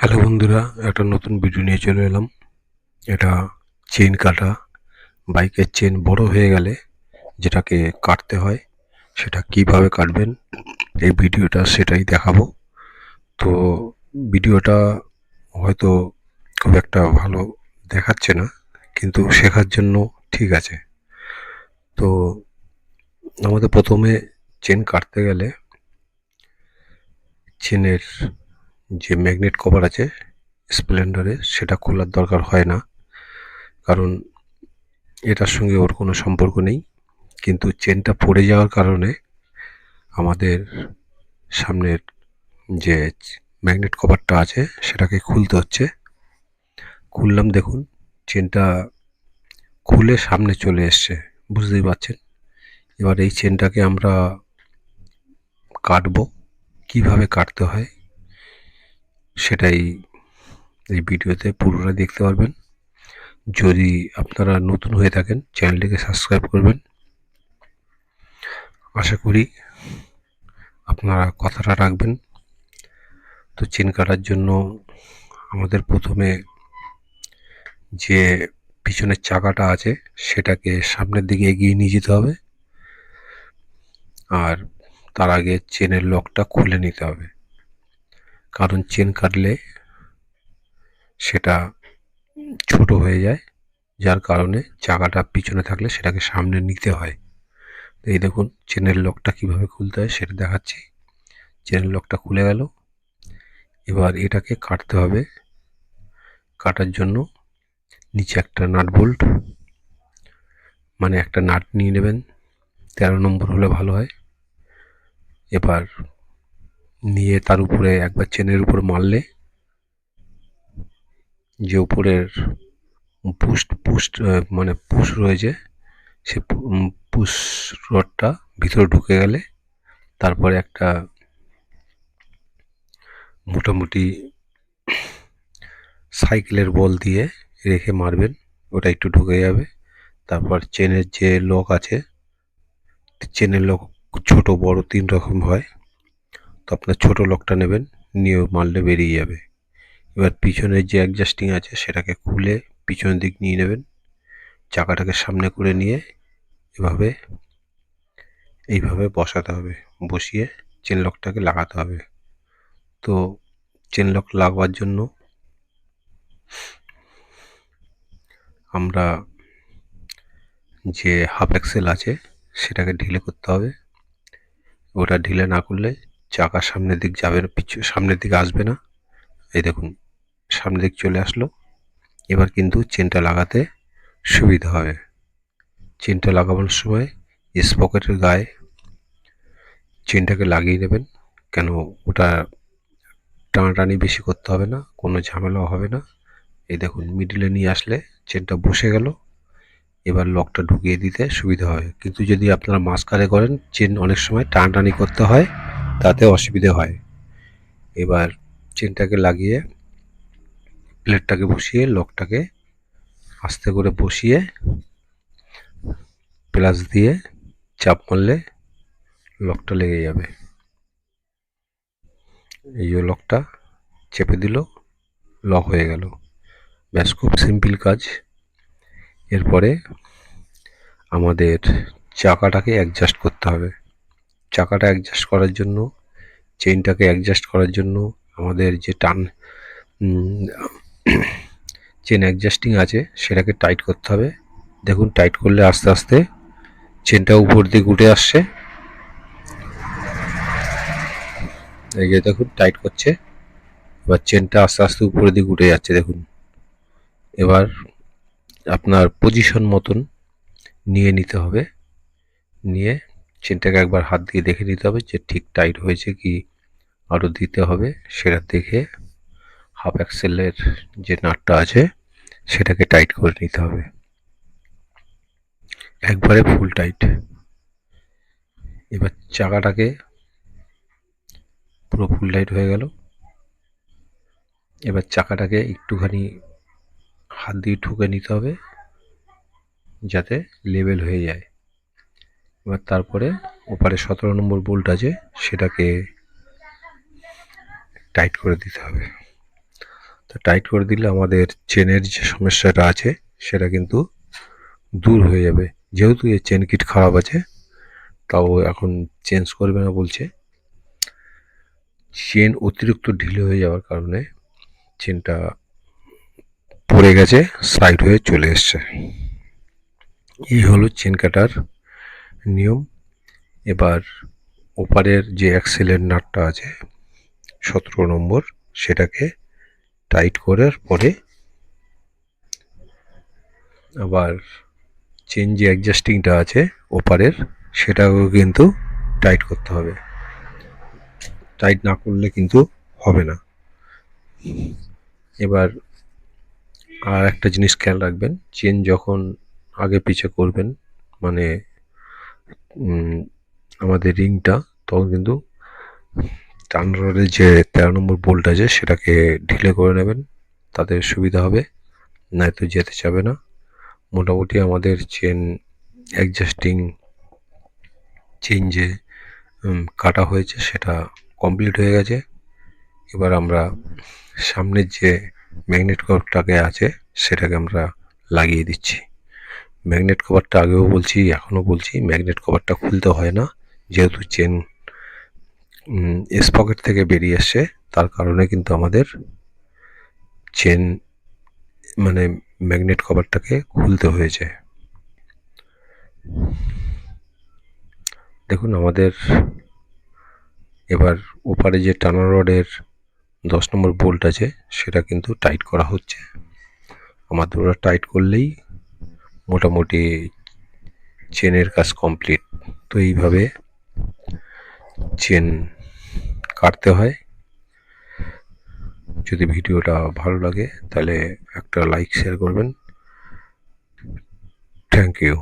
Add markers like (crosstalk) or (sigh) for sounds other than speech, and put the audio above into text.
Hello বন্ধুরা, একটা নতুন ভিডিও নিয়ে চলে এলাম। এটা চেন কাটা। বাইকের চেন বড় হয়ে গেলে যেটাকে কাটতে হয়, সেটা কীভাবে কাটবেন, এই ভিডিওটা সেটাই দেখাবো। তো ভিডিওটা হয়তো খুব একটা ভালো দেখাচ্ছে না, কিন্তু শেখার জন্য ঠিক আছে। তো আমাদের প্রথমে চেন কাটতে গেলে চেনের যে ম্যাগনেট কভার আছে স্প্লেন্ডারে সেটা খোলার দরকার হয় না। কারণ এটার সঙ্গে ওর কোনো সম্পর্ক নেই। কিন্তু চেনটা পড়ে যাওয়ার কারণে আমাদের সামনের যে ম্যাগনেট কভারটা আছে, সেটাকে খুলতে হচ্ছে। খুললাম, দেখুন চেনটা খুলে সামনে চলে এসছে। বুঝতেই পারছেন? এবার এই চেনটাকে আমরা কাটবো। কীভাবে কাটতে হয়? সেটাই এই ভিডিওতে পুরোটা দেখতে পারবেন। যদি আপনারা নতুন হয়ে থাকেন, চ্যানেলটিকে সাবস্ক্রাইব করবেন। আশা করি আপনারা কথাটা রাখবেন। তো চেন কাটার জন্য আমাদের প্রথমে যে পিছনের চাকাটা আছে, সেটাকে সামনের দিকে এগিয়ে নিয়ে যেতে হবে। আর তার আগে চেনের লকটা খুলে নিতে হবে। কারণ চেন কাটলে সেটা ছোট হয়ে যায়, যার কারণে চাকাটা পিছনে থাকলে সেটাকে সামনে নিতে হয়। এই দেখুন, চেনের লকটা কীভাবে খুলতে হয় সেটা দেখাচ্ছি। চেনের লকটা খুলে গেল। এবার এটাকে কাটতে হবে। কাটার জন্য নিচে একটা নাট বোল্ট মানে একটা নাট নিয়ে নেবেন। তেরো নম্বর হলে ভালো হয়। এবার নিয়ে তার উপরে একবার চেনের উপর মারলে যে উপরের পুস্ট পুস্ট মানে পুশ রয়েছে, সে পুশ রডটা ভিতরে ঢুকে গেলে তারপরে একটা মোটামুটি সাইকেলের বল দিয়ে রেখে মারবেন, ওটা একটু ঢুকে যাবে। তারপর চেনের যে লক আছে, চেনের লক ছোট, বড়, তিন রকম হয়। তো আপনার ছোট লকটা নেবেন, নিয়ে মারলে বেরিয়ে যাবে। এবার পিছনের যে অ্যাডজাস্টিং আছে সেটাকে খুলে পিছনের দিক নিয়ে নেবেন, চাকাটাকে সামনে করে নিয়ে এভাবে, এইভাবে বসাতে হবে। বসিয়ে চেন লকটাকে লাগাতে হবে। তো চেন লক লাগবার জন্য আমরা যে হাফ এক্সেল আছে সেটাকে ঢিলে করতে হবে। ওটা ঢিলে না করলে চাকা সামনের দিক যাবে না, পিছু, সামনের দিকে আসবে না। এই দেখুন, সামনের দিক চলে আসলো। এবার কিন্তু চেনটা লাগাতে সুবিধা হবে। চেনটা লাগানোর সময় স্পকেটের গায়ে চেনটাকে লাগিয়ে নেবেন। কেন ওটা টানাটানি বেশি করতে হবে না, কোনো ঝামেলাও হবে না। এই দেখুন মিডিলে নিয়ে আসলে চেনটা বসে গেল। এবার লকটা ঢুকিয়ে দিতে সুবিধা হয় কিন্তু যদি আপনারা মাঝখানে করেন, চেন অনেক সময় টানাটানি করতে হয়। তাতে অসুবিধে হয়। এবার চেনটাকে লাগিয়ে প্লেটটাকে বসিয়ে, লকটাকে আস্তে করে বসিয়ে প্লাস দিয়ে চাপ মারলে লকটা লেগে যাবে। এই লকটা চেপে দিল, লক হয়ে গেল। ব্যাস, খুব সিম্পল কাজ। এরপরে আমাদের চাকাটাকে অ্যাডজাস্ট করতে হবে। চাকাটা অ্যাডজাস্ট করার জন্য চেইনটাকে অ্যাডজাস্ট করার জন্য আমাদের যে টান চেন অ্যাডজাস্টিং (coughs) আছে, সেটাকে টাইট করতে হবে। দেখুন টাইট করলে আস্তে আস্তে চেনটা উপর দিকে উঠে আসছে। এই যে দেখুন টাইট করছে। এবার চেনটা আস্তে আস্তে উপরের দিকে উঠে যাচ্ছে, দেখুন। এবার আপনার পজিশন মতন নিয়ে নিতে হবে। নিয়ে চেনটাকে একবার হাত দিয়ে দেখে নিতে হবে যে ঠিক টাইট হয়েছে কি আরও দিতে হবে। সেটা দেখে হাফ অ্যাক্সেলের যে নাটটা আছে, সেটাকে টাইট করে নিতে হবে। একবারে ফুল টাইট। এবার চাকাটাকে পুরো ফুল টাইট হয়ে গেল। এবার চাকাটাকে একটুখানি হাত দিয়ে ঠুকে নিতে হবে, যাতে লেবেল হয়ে যায়। এবার তারপরে ওপারে সতেরো নম্বর বোল্ট আছে, সেটাকে টাইট করে দিতে হবে। তো টাইট করে দিলে আমাদের চেনের যে সমস্যাটা আছে, সেটা কিন্তু দূর হয়ে যাবে। যেহেতু এই চেন কিট খারাপ আছে, তাও এখন চেঞ্জ করবে না বলছে। চেন অতিরিক্ত ঢিলে হয়ে যাওয়ার কারণে চেনটা পড়ে গেছে সাইড হয়ে চলে এসছে। এই হলো চেন কাটার নিয়ম। এবার ওপারের যে অ্যাক্সেলের নাটটা আছে, সতেরো নম্বর, সেটাকে টাইট করার পরে আবার চেন যে অ্যাডজাস্টিংটা আছে ওপারের, সেটাকেও কিন্তু টাইট করতে হবে। টাইট না করলে কিন্তু হবে না। এবার আর একটা জিনিস খেয়াল রাখবেন, চেন যখন আগে পিছে করবেন মানে আমাদের রিংটা, তখন কিন্তু টান রডের যে তেরো নম্বর বোল্ট আছে, সেটাকে ঢিলে করে নেবেন। তাতে সুবিধা হবে নয়তো যেতে চাবে না। মোটামুটি আমাদের চেন অ্যাডজাস্টিং চেন যে কাটা হয়েছে, সেটা কমপ্লিট হয়ে গেছে। এবার আমরা সামনের যে ম্যাগনেট কভারটাকে আছে, সেটাকে আমরা লাগিয়ে দিচ্ছি। ম্যাগনেট কভারটা আগেও বলছি, এখনও বলছি ম্যাগনেট কভারটা খুলতে হয় না। যেহেতু চেন এস পকেট থেকে বেরিয়ে এসছে তার কারণে কিন্তু আমাদের চেন মানে ম্যাগনেট কভারটাকে খুলতে হয়েছে। দেখুন, আমাদের এবার ওপারে যে টানা রডের দশ নম্বর বোল্ট আছে, সেটা কিন্তু টাইট করা হচ্ছে। আমাদের ওরা টাইট করলেই মোটামুটি চেনের কাজ কমপ্লিট। তো এইভাবে চেন কাটতে হয়। যদি ভিডিওটা ভালো লাগে, তাহলে একটা লাইক শেয়ার করবেন। Thank you